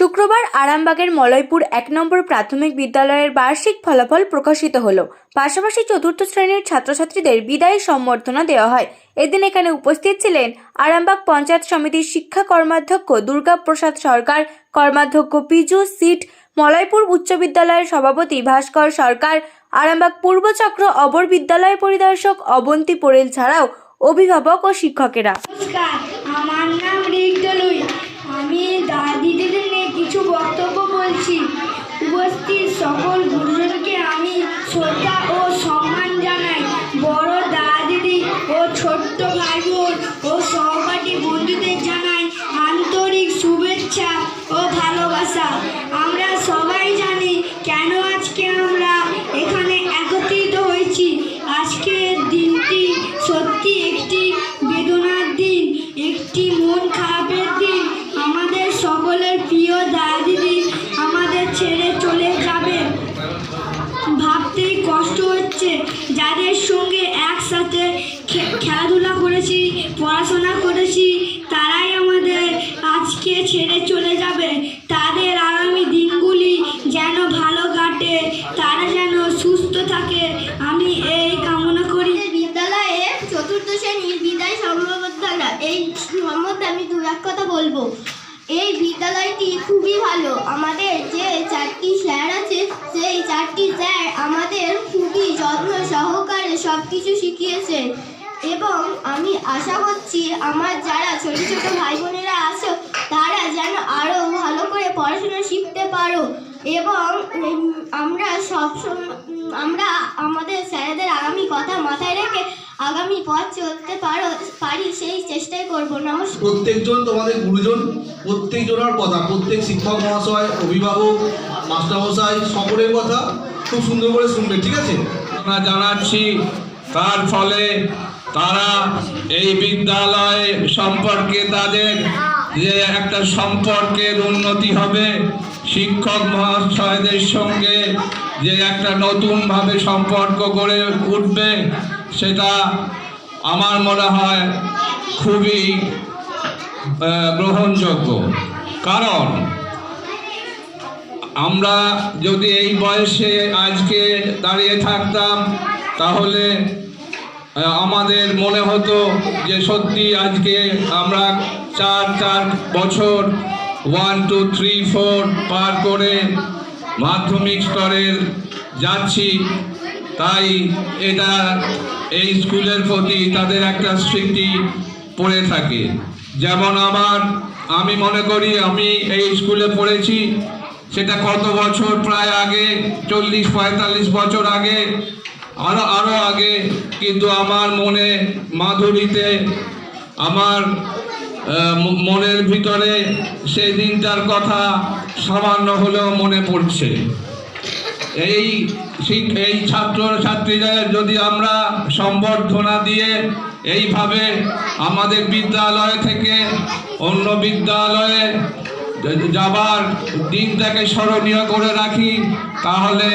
শুক্রবার আরামবাগের মলয়পুর এক নম্বর প্রাথমিক বিদ্যালয়ের বার্ষিক ফলাফল প্রকাশিত হলো। পাশাপাশি চতুর্থ শ্রেণির ছাত্রছাত্রীদের বিদায়ী সম্বর্ধনা দেওয়া হয়। এদিন এখানে উপস্থিত ছিলেন আরামবাগ পঞ্চায়েত সমিতির শিক্ষা কর্মাধ্যক্ষ দুর্গাপ্রসাদ সরকার, কর্মাধ্যক্ষ পিজু সিট, মলয়পুর উচ্চ বিদ্যালয়ের সভাপতি ভাস্কর সরকার, আরামবাগ পূর্বচক্র অবর বিদ্যালয় পরিদর্শক অবন্তী পোরেল ছাড়াও অভিভাবক ও শিক্ষকেরা। আমার নাম সকল গুরুজনকে আমি শ্রদ্ধা ও সম্মান জানাই। বড় দাদি ও ছোট্ট ভাই বোন ও সহপাঠী বন্ধুদের জানাই আন্তরিক শুভেচ্ছা ও ভালোবাসা। যাবে ভাবতেই কষ্ট হচ্ছে। যাদের সঙ্গে একসাথে খেলাধুলা করেছি, পড়াশোনা করেছি, তারাই আমাদের আজকে ছেড়ে চলে যাবে। তাদের আগামী দিনগুলি যেন ভালো কাটে, তারা যেন সুস্থ থাকে। আমি এই কামনা করি। বিদ্যালয়ে চতুর্থ শ্রেণির বিদায় সম্বর্ধনা এই সম্বন্ধে আমি দু এক কথা বলব। এই বিদ্যালয়টি খুবই ভালো। আমাদের যে চারটি স্যার চারটি স্যার আমাদের খুবই যত্ন সহকারে সব কিছু শিখিয়েছেন এবং আমি আশা করছি আমার যারা ছোট ছোট ভাই বোনেরা আছো, তারা যেন আরও ভালো করে পড়াশোনা শিখতে পারো। এবং আমরা সব আমরা আমাদের স্যারেদের আগামী কথা মাথায় রেখে আগামী পথ চলতে পারো, পারি সেই চেষ্টাই করব। নমস্কার। প্রত্যেকজন তোমাদের গুরুজন, প্রত্যেকজনের কথা, প্রত্যেক শিক্ষক মহাশয়, অভিভাবক মাস্টারমশাই সকলের কথা খুব সুন্দর করে শুনবে, ঠিক আছে? আমরা জানাচ্ছি, তার ফলে তারা এই বিদ্যালয় সম্পর্কে তাদের যে একটা সম্পর্কের উন্নতি হবে, শিক্ষক মহাশয়দের সঙ্গে যে একটা নতুনভাবে সম্পর্ক গড়ে উঠবে, সেটা আমার মনে হয় খুবই গ্রহণযোগ্য। কারণ আমরা যদি এই বয়সে আজকে দাঁড়িয়ে থাকতাম, তাহলে আমাদের মনে হতো যে সত্যি আজকে আমরা চার চার বছর ওয়ান টু থ্রি ফোর পার করে মাধ্যমিক স্তরের যাচ্ছি। তাই এটা এই স্কুলের প্রতি তাদের একটা স্মৃতি পড়ে থাকে। যেমন আমার, আমি মনে করি আমি এই স্কুলে পড়েছি সেটা কত বছর? প্রায় আগে, চল্লিশ, পঁয়তাল্লিশ বছর আগে আরও আরও আগে। কিন্তু আমার মনে মাধুরীতে, আমার মনের ভিতরে সেই দিনটার কথা সামান্য হলেও মনে পড়ছে। এই এই ছাত্র ছাত্রীদের যদি আমরা সম্বর্ধনা দিয়ে এইভাবে আমাদের বিদ্যালয় থেকে অন্য বিদ্যালয়ে যাবার দিনটাকে স্মরণীয় করে রাখি, তাহলে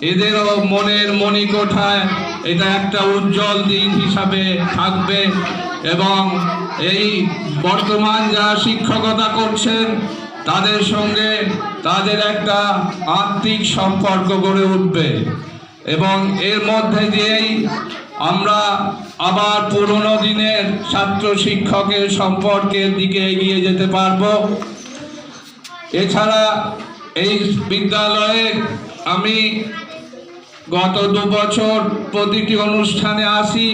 এদেরও মনের মণিকোঠায় এটা একটা উজ্জ্বল দিন হিসাবে থাকবে। এবং এই বর্তমান যারা শিক্ষকতা করছেন, তাদের সঙ্গে তাদের একটা আত্মিক সম্পর্ক গড়ে উঠবে। এবং এর মধ্যে দিয়েই আমরা আবার পুরনো দিনের ছাত্র শিক্ষকের সম্পর্কের দিকে এগিয়ে যেতে পারব। এছাড়া এই বিদ্যালয়ে আমি গত দু বছর প্রতিটি অনুষ্ঠানে আসি।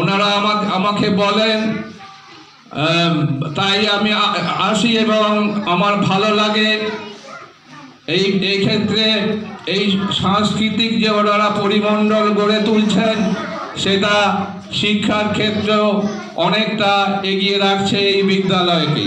ওনারা আমাকে আমাকে বলেন তাই আমি আসি এবং আমার ভালো লাগে। এই এই ক্ষেত্রে এই সাংস্কৃতিক যে ওনারা পরিমণ্ডল গড়ে তুলছেন, সেটা শিক্ষার ক্ষেত্রেও অনেকটা এগিয়ে রাখছে এই বিদ্যালয়কে।